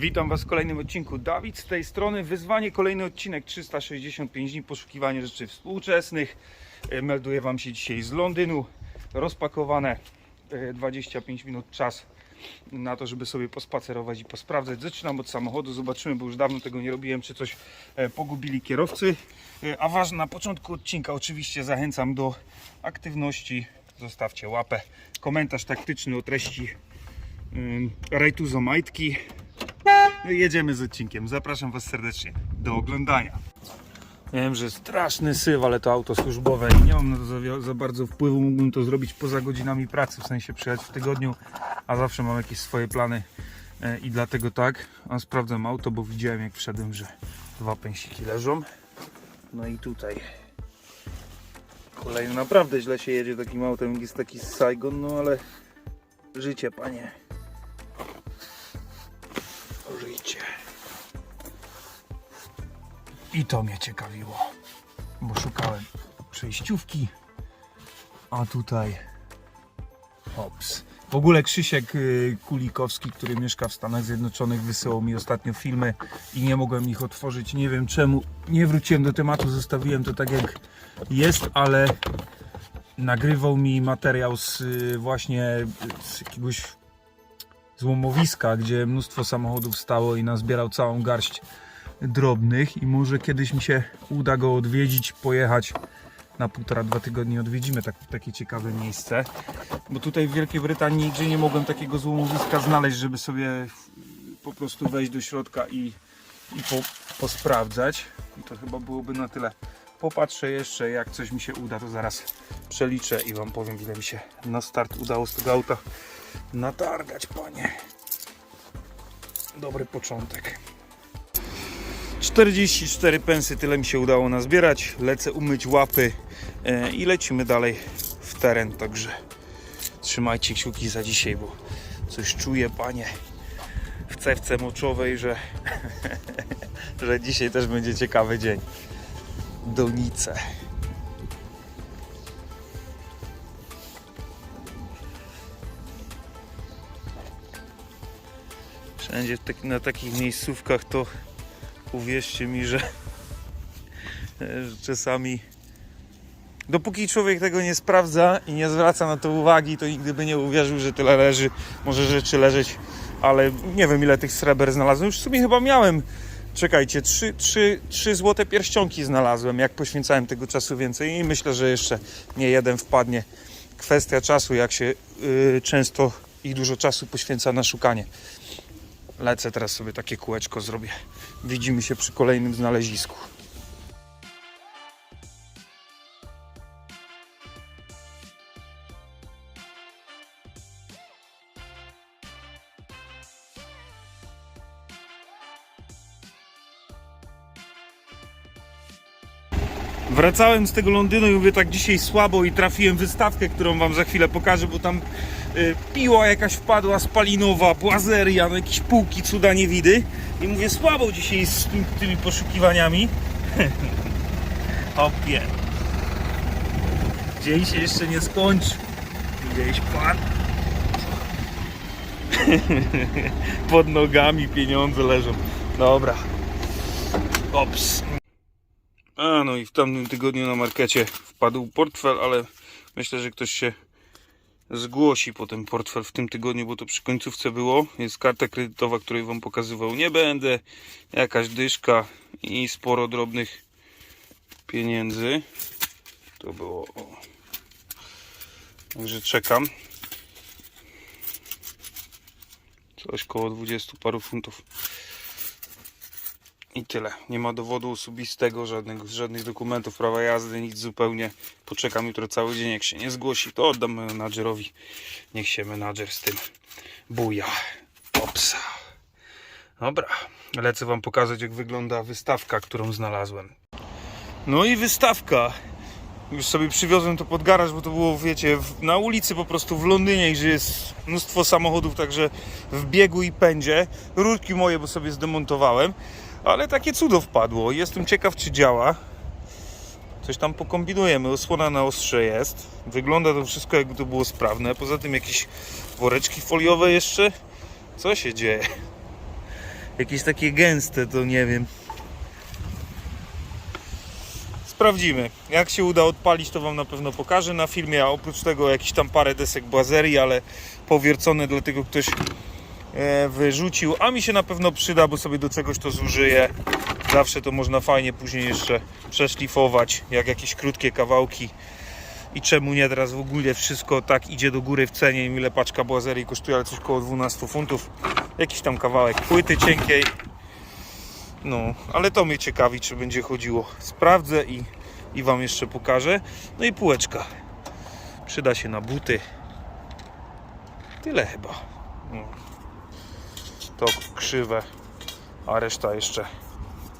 Witam Was w kolejnym odcinku. Dawid z tej strony. Wyzwanie, kolejny odcinek 365 dni poszukiwanie rzeczy współczesnych. E, Melduję Wam się dzisiaj z Londynu. Rozpakowane e, 25 minut czas na to, żeby sobie pospacerować i posprawdzać. Zaczynam od samochodu, zobaczymy, bo już dawno tego nie robiłem, czy coś e, pogubili kierowcy. E, A ważne, na początku odcinka oczywiście zachęcam do aktywności. Zostawcie łapę, komentarz taktyczny o treści ym, rajtuzo majtki. No i jedziemy z odcinkiem. Zapraszam Was serdecznie do oglądania. Wiem, że straszny syf, ale to auto służbowe i nie mam na to za, za bardzo wpływu. Mógłbym to zrobić poza godzinami pracy, w sensie przyjechać w tygodniu, a zawsze mam jakieś swoje plany e, i dlatego tak. A sprawdzam auto, bo widziałem jak wszedłem, że dwa pęsiki leżą. No i tutaj kolejny. Naprawdę źle się jedzie takim autem, jest taki Saigon, no ale życie, panie. I to mnie ciekawiło, bo szukałem przejściówki, a tutaj hops. W ogóle Krzysiek y, Kulikowski, który mieszka w Stanach Zjednoczonych, wysyłał mi ostatnio filmy i nie mogłem ich otworzyć. Nie wiem czemu. Nie wróciłem do tematu, zostawiłem to tak jak jest, ale nagrywał mi materiał z y, właśnie z jakiegoś złomowiska, gdzie mnóstwo samochodów stało i nazbierał całą garść drobnych i może kiedyś mi się uda go odwiedzić, pojechać na półtora, dwa tygodnie odwiedzimy tak, takie ciekawe miejsce. Bo tutaj w Wielkiej Brytanii nigdzie nie mogłem takiego złomowiska znaleźć, żeby sobie po prostu wejść do środka i, i po, posprawdzać. I to chyba byłoby na tyle. Popatrzę jeszcze, jak coś mi się uda, to zaraz przeliczę i Wam powiem, ile mi się na start udało z tego auta natargać, panie. Dobry początek. 44 pensy, tyle mi się udało nazbierać. Lecę umyć łapy e, i lecimy dalej w teren. Także trzymajcie kciuki za dzisiaj, bo coś czuję, panie, w cewce moczowej, że, że dzisiaj też będzie ciekawy dzień. Donice. Wszędzie w taki, na takich miejscówkach to uwierzcie mi, że, że czasami dopóki człowiek tego nie sprawdza i nie zwraca na to uwagi, to nigdy by nie uwierzył, że tyle leży. Może rzeczy leżeć, ale nie wiem ile tych sreber znalazłem. Już w sumie chyba miałem. Czekajcie, trzy, trzy, trzy złote pierścionki znalazłem, jak poświęcałem tego czasu więcej i myślę, że jeszcze nie jeden wpadnie. Kwestia czasu, jak się yy, często i dużo czasu poświęca na szukanie. Lecę teraz sobie takie kółeczko zrobię. Widzimy się przy kolejnym znalezisku. Wracałem z tego Londynu i mówię tak dzisiaj słabo i trafiłem wystawkę, którą wam za chwilę pokażę, bo tam y, piła jakaś wpadła spalinowa, błazeria, no jakieś półki cuda nie widy. I mówię słabo dzisiaj z tym, tymi poszukiwaniami. Hopie. Dzień się jeszcze nie skończy. Gdzieś pan. Pod nogami pieniądze leżą. Dobra. Ops. A no i w tamtym tygodniu na markecie wpadł portfel, ale myślę, że ktoś się zgłosi po ten portfel w tym tygodniu, bo to przy końcówce było. Jest karta kredytowa, której Wam pokazywał nie będę. Jakaś dyszka i sporo drobnych pieniędzy. To było. Także czekam. Coś koło 20 paru funtów. I tyle. Nie ma dowodu osobistego, żadnych, żadnych dokumentów prawa jazdy, nic zupełnie. Poczekam jutro cały dzień. Jak się nie zgłosi, to oddam menadżerowi. Niech się menadżer z tym buja. Opsa. Dobra. Lecę Wam pokazać, jak wygląda wystawka, którą znalazłem. No i wystawka. Już sobie przywiozłem to pod garaż, bo to było, wiecie, na ulicy po prostu w Londynie, gdzie jest mnóstwo samochodów, także w biegu i pędzie. Rurki moje, bo sobie zdemontowałem. Ale takie cudo wpadło. Jestem ciekaw, czy działa. Coś tam pokombinujemy. Osłona na ostrze jest. Wygląda to wszystko, jakby to było sprawne. Poza tym jakieś woreczki foliowe jeszcze. Co się dzieje? jakieś takie gęste, to nie wiem. Sprawdzimy. Jak się uda odpalić, to Wam na pewno pokażę na filmie, a oprócz tego jakieś tam parę desek bazerii, ale powiercone, dlatego ktoś wyrzucił, a mi się na pewno przyda, bo sobie do czegoś to zużyję. Zawsze to można fajnie później jeszcze przeszlifować, jak jakieś krótkie kawałki. I czemu nie teraz w ogóle wszystko tak idzie do góry w cenie, ile paczka bazerii kosztuje, ale coś około 12 funtów. Jakiś tam kawałek płyty cienkiej. No, ale to mnie ciekawi, czy będzie chodziło. Sprawdzę i, i Wam jeszcze pokażę. No i półeczka. Przyda się na buty. Tyle chyba. No. To krzywe, a reszta jeszcze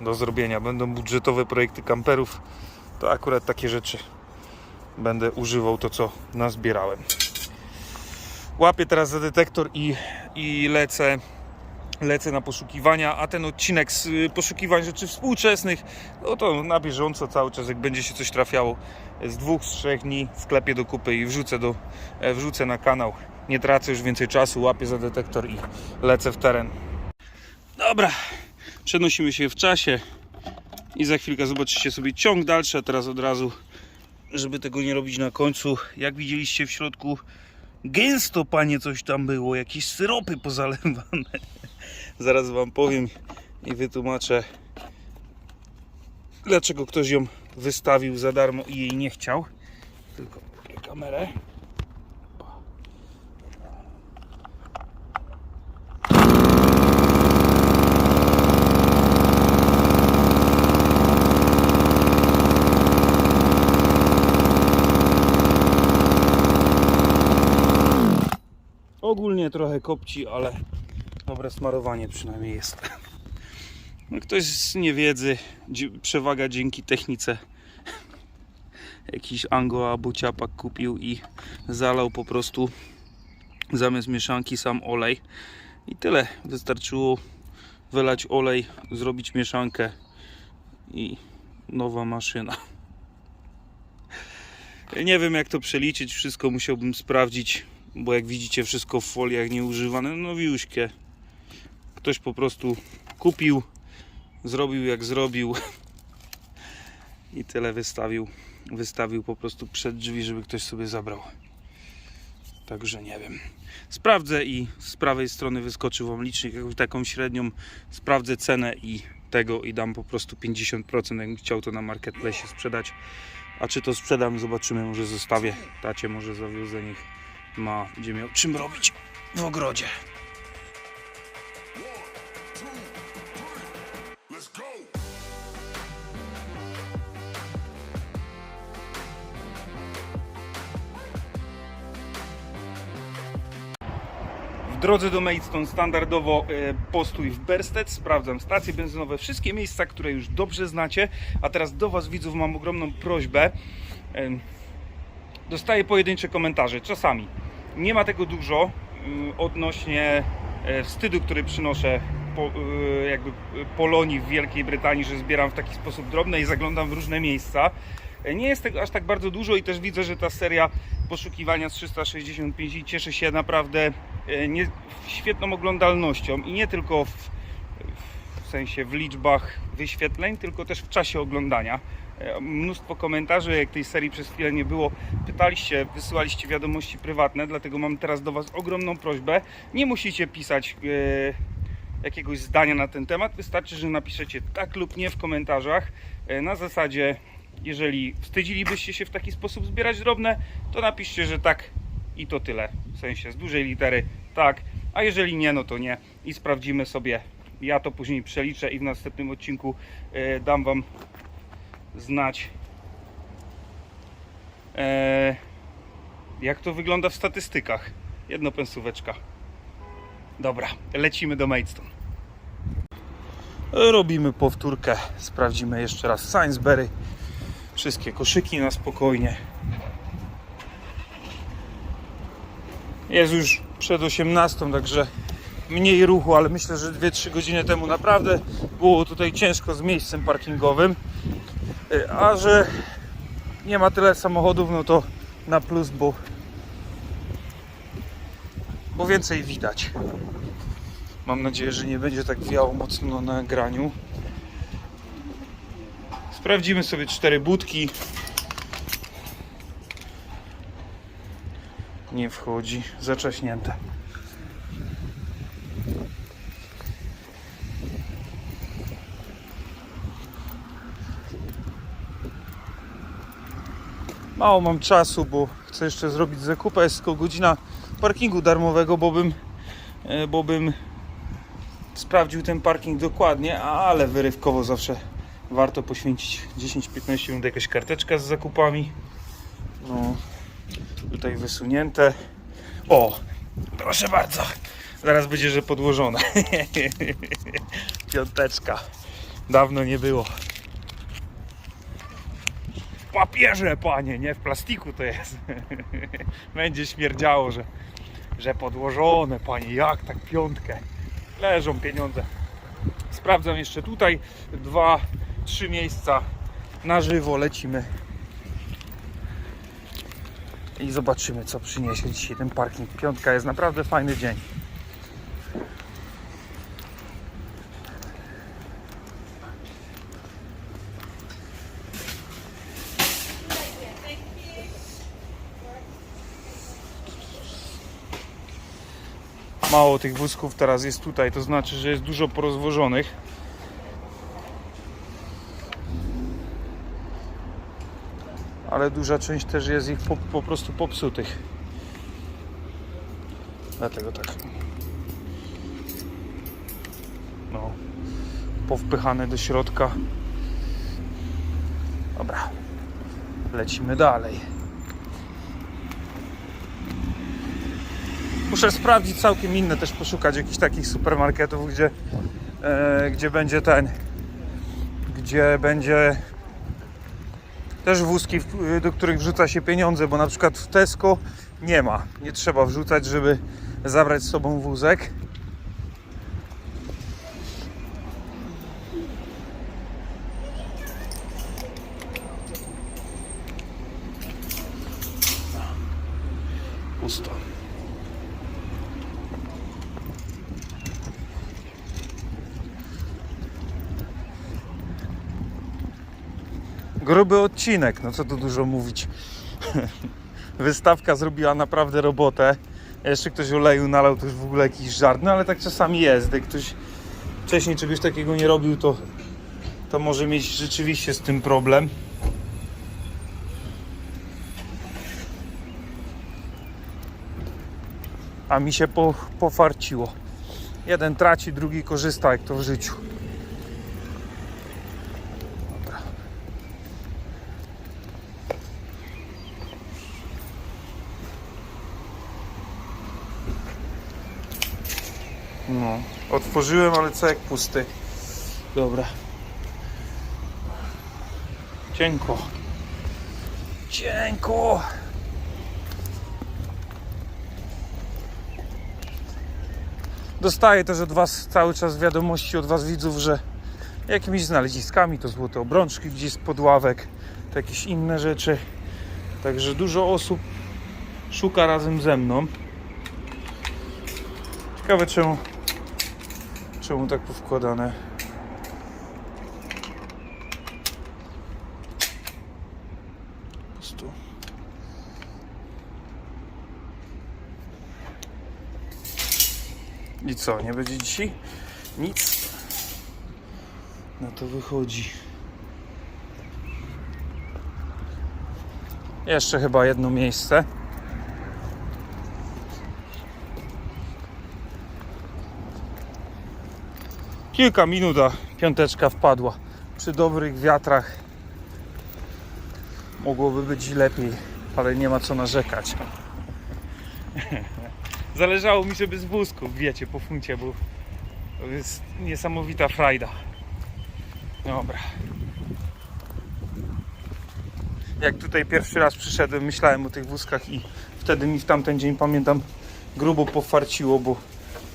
do zrobienia. Będą budżetowe projekty kamperów. To akurat takie rzeczy będę używał to, co nazbierałem. Łapię teraz za detektor i, i lecę lecę na poszukiwania, a ten odcinek z y, poszukiwań rzeczy współczesnych, no to na bieżąco cały czas, jak będzie się coś trafiało z dwóch, z trzech dni wklepię do kupy i wrzucę, do, e, wrzucę na kanał. Nie tracę już więcej czasu, łapię za detektor i lecę w teren. Dobra, przenosimy się w czasie i za chwilkę zobaczycie sobie ciąg dalszy, a teraz od razu, żeby tego nie robić na końcu, jak widzieliście w środku gęsto panie coś tam było, jakieś syropy pozalewane. Zaraz wam powiem i wytłumaczę dlaczego ktoś ją wystawił za darmo i jej nie chciał. Tylko kamerę. Ogólnie trochę kopci, ale dobre smarowanie przynajmniej jest. Ktoś z niewiedzy, przewaga dzięki technice. Jakiś Ango albo ciapak kupił i zalał po prostu zamiast mieszanki sam olej. I tyle. Wystarczyło wylać olej, zrobić mieszankę i nowa maszyna. Nie wiem jak to przeliczyć, wszystko musiałbym sprawdzić, bo jak widzicie wszystko w foliach nieużywane, no wiuśkie. Ktoś po prostu kupił, zrobił jak zrobił i tyle wystawił. Wystawił po prostu przed drzwi, żeby ktoś sobie zabrał. Także nie wiem. Sprawdzę i z prawej strony wyskoczy Wam licznik, jakąś taką średnią. Sprawdzę cenę i tego i dam po prostu 50%, jakbym chciał to na marketplace sprzedać. A czy to sprzedam, zobaczymy, może zostawię tacie, może zawiozę, niech ma, będzie miał czym robić w ogrodzie. W drodze do Maidstone standardowo e, postój w Bersted, sprawdzam stacje benzynowe, wszystkie miejsca, które już dobrze znacie. A teraz do Was widzów mam ogromną prośbę. Em, Dostaję pojedyncze komentarze, czasami. Nie ma tego dużo y, odnośnie e, wstydu, który przynoszę po, y, jakby Polonii w Wielkiej Brytanii, że zbieram w taki sposób drobne i zaglądam w różne miejsca. E, Nie jest tego aż tak bardzo dużo i też widzę, że ta seria poszukiwania z 365 i cieszy się naprawdę e, nie, świetną oglądalnością i nie tylko w, w sensie w liczbach wyświetleń, tylko też w czasie oglądania. Mnóstwo komentarzy, jak tej serii przez chwilę nie było, pytaliście, wysyłaliście wiadomości prywatne, dlatego mam teraz do Was ogromną prośbę. Nie musicie pisać e, jakiegoś zdania na ten temat, wystarczy, że napiszecie tak lub nie w komentarzach. E, na zasadzie, jeżeli wstydzilibyście się w taki sposób zbierać drobne, to napiszcie, że tak i to tyle. W sensie z dużej litery tak, a jeżeli nie, no to nie. I sprawdzimy sobie. Ja to później przeliczę i w następnym odcinku e, dam Wam znać, e, jak to wygląda w statystykach. Jedno pensóweczka. Dobra, lecimy do Maidstone. Robimy powtórkę. Sprawdzimy jeszcze raz Sainsbury. Wszystkie koszyki na spokojnie. Jest już przed 18, także mniej ruchu, ale myślę, że 2-3 godziny temu naprawdę było tutaj ciężko z miejscem parkingowym. Y, A że nie ma tyle samochodów, no to na plus, bo, bo więcej widać. Mam nadzieję, że nie będzie tak wiało mocno na graniu. Sprawdzimy sobie cztery budki. Nie wchodzi, zaczaśnięte. Mało mam czasu, bo chcę jeszcze zrobić zakupę. Jest tylko godzina parkingu darmowego, bo bym, e, bo bym sprawdził ten parking dokładnie, ale wyrywkowo zawsze warto poświęcić 10-15 minut jakaś karteczka z zakupami. No, tutaj wysunięte. O, proszę bardzo. Zaraz będzie, że podłożone. Piąteczka. Dawno nie było. Papierze, panie, nie w plastiku to jest. Będzie śmierdziało, że, że podłożone, panie. Jak tak piątkę? Leżą pieniądze. Sprawdzam jeszcze tutaj dwa, trzy miejsca na żywo. Lecimy i zobaczymy, co przyniesie dzisiaj ten parking. Piątka jest naprawdę fajny dzień. Mało tych wózków teraz jest tutaj, to znaczy, że jest dużo porozwożonych. ale duża część też jest ich po, po prostu popsutych. Dlatego tak. No, powpychane do środka. Dobra, lecimy dalej. Muszę sprawdzić całkiem inne, też poszukać jakichś takich supermarketów, gdzie, e, gdzie będzie ten, gdzie będzie też wózki, w- do których wrzuca się pieniądze, bo na przykład w Tesco nie ma. Nie trzeba wrzucać, żeby zabrać z sobą wózek. Gruby odcinek, no co tu dużo mówić. Wystawka zrobiła naprawdę robotę. Jeszcze ktoś oleju nalał, to już w ogóle jakiś żart, no ale tak czasami jest. Jak ktoś wcześniej czegoś takiego nie robił, to, to może mieć rzeczywiście z tym problem. A mi się po, pofarciło. Jeden traci, drugi korzysta, jak to w życiu. No, otworzyłem, ale co jak pusty. Dobra. Cienko. Cienko. Dostaję też od Was cały czas wiadomości od Was widzów, że jakimiś znaleziskami to złote obrączki gdzieś spod ławek, to jakieś inne rzeczy. Także dużo osób szuka razem ze mną. Ciekawe czemu Czemu tak powkładane? Po prostu. I co, nie będzie dzisiaj? Nic. Na to wychodzi. Jeszcze chyba jedno miejsce. Kilka minut, a piąteczka wpadła. Przy dobrych wiatrach mogłoby być lepiej, ale nie ma co narzekać. Zależało mi, żeby z wózków, wiecie, po funcie, bo jest niesamowita frajda. Dobra. Jak tutaj pierwszy raz przyszedłem, myślałem o tych wózkach i wtedy mi w tamten dzień, pamiętam, grubo pofarciło, bo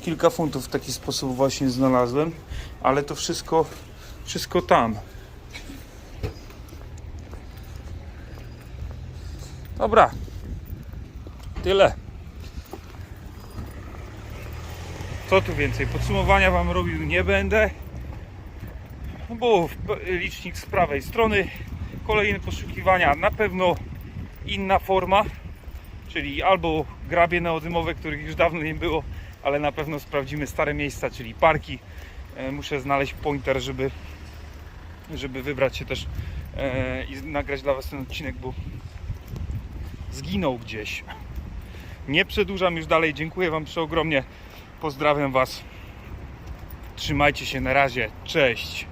kilka funtów w taki sposób właśnie znalazłem, ale to wszystko, wszystko tam. Dobra, tyle. Co tu więcej? Podsumowania Wam robił nie będę. No bo licznik z prawej strony. Kolejne poszukiwania. Na pewno inna forma. Czyli albo grabie neodymowe, których już dawno nie było, ale na pewno sprawdzimy stare miejsca, czyli parki. E, Muszę znaleźć pointer, żeby, żeby wybrać się też e, i nagrać dla Was ten odcinek, bo zginął gdzieś. Nie przedłużam już dalej. Dziękuję Wam przeogromnie. Pozdrawiam Was. Trzymajcie się na razie. Cześć.